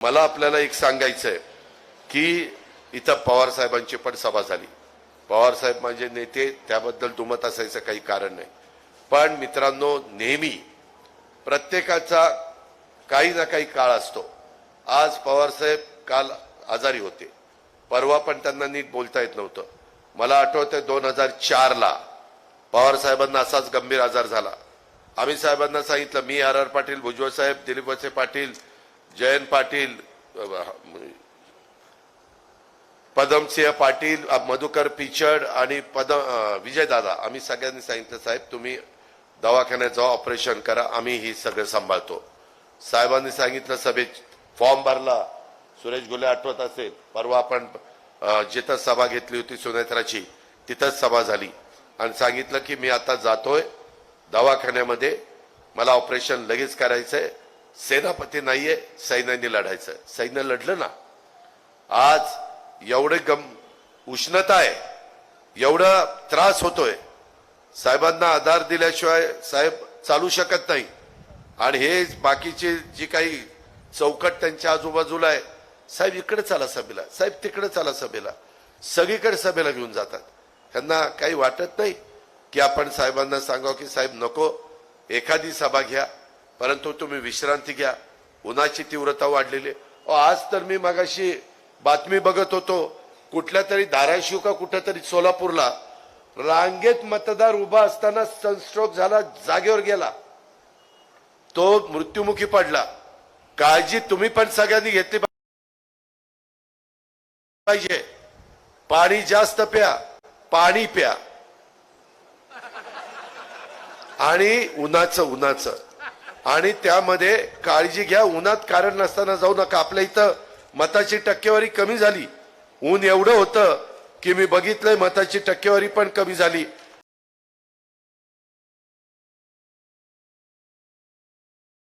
मला आपल्याला एक सांगायचं आहे की इथं पवार साहेबांची पण सभा झाली. पवारसाहेब माझे नेते त्याबद्दल दुमत असायचं काही कारण नाही. पण मित्रांनो नेहमी प्रत्येकाचा काही ना काही काळ असतो. आज पवारसाहेब काल आजारी होते. परवा पण त्यांना नीट बोलता येत नव्हतं. मला आठवतंय दोन हजार चारला पवारसाहेबांना असाच गंभीर आजार झाला. आम्ही साहेबांना सांगितलं मी आर आर पाटील भुजबळ साहेब दिलीप वसे पाटील जयंत पाटील पदमसिंह पाटील मधुकर पिचड आणि पदम विजयदादा आम्ही सगळ्यांनी सांगितलं साहेब तुम्ही दवाखान्यात जाऊ ऑपरेशन करा आम्ही ही सगळं सांभाळतो. साहेबांनी सांगितलं सभेत फॉर्म भरला. सुरेश गुले आठवत असेल परवा आपण जिथं सभा घेतली होती सुनेत्राची तिथंच सभा झाली. आणि सांगितलं की मी आता जातोय दवाखान्यामध्ये मला ऑपरेशन लगेच करायचंय. सेनापती नाहीये सैन्याने लढायचं. सैन्य लढलं ना आज एवढे गम उष्णता आहे एवढा त्रास होतोय. साहेबांना आधार दिल्याशिवाय साहेब चालू शकत नाही. आणि हे बाकीचे जी काही चौकट त्यांच्या आजूबाजूला आहे साहेब इकडे चला सभेला साहेब तिकडे चला सभेला. सगळीकडे सभेला घेऊन जातात. त्यांना काही वाटत नाही की आपण साहेबांना सांगावं की साहेब नको एखादी सभा घ्या. परंतु तुम्ही विश्रांती घ्या. उन्हाची तीव्रता वाढलेली आहे. अहो, आज तर मी मागाशी बातमी बघत होतो. कुठल्या तरी धाराशिव का कुठल्या तरी सोलापूरला रांगेत मतदार उभा असताना सनस्ट्रोक झाला जागेवर गेला. तो मृत्युमुखी पडला. काळजी तुम्ही पण सगळ्यांनी घेतली पाहिजे. पाणी जास्त प्या पाणी प्या. आणि उन्हाचं उन्हाचं. आणि त्यामध्ये काळजी घ्या उन्हात कारण नसताना जाऊ नका. आपल्या इथं मताची टक्केवारी कमी झाली. ऊन एवढं होतं की मी बघितलंय मताची टक्केवारी पण कमी झाली.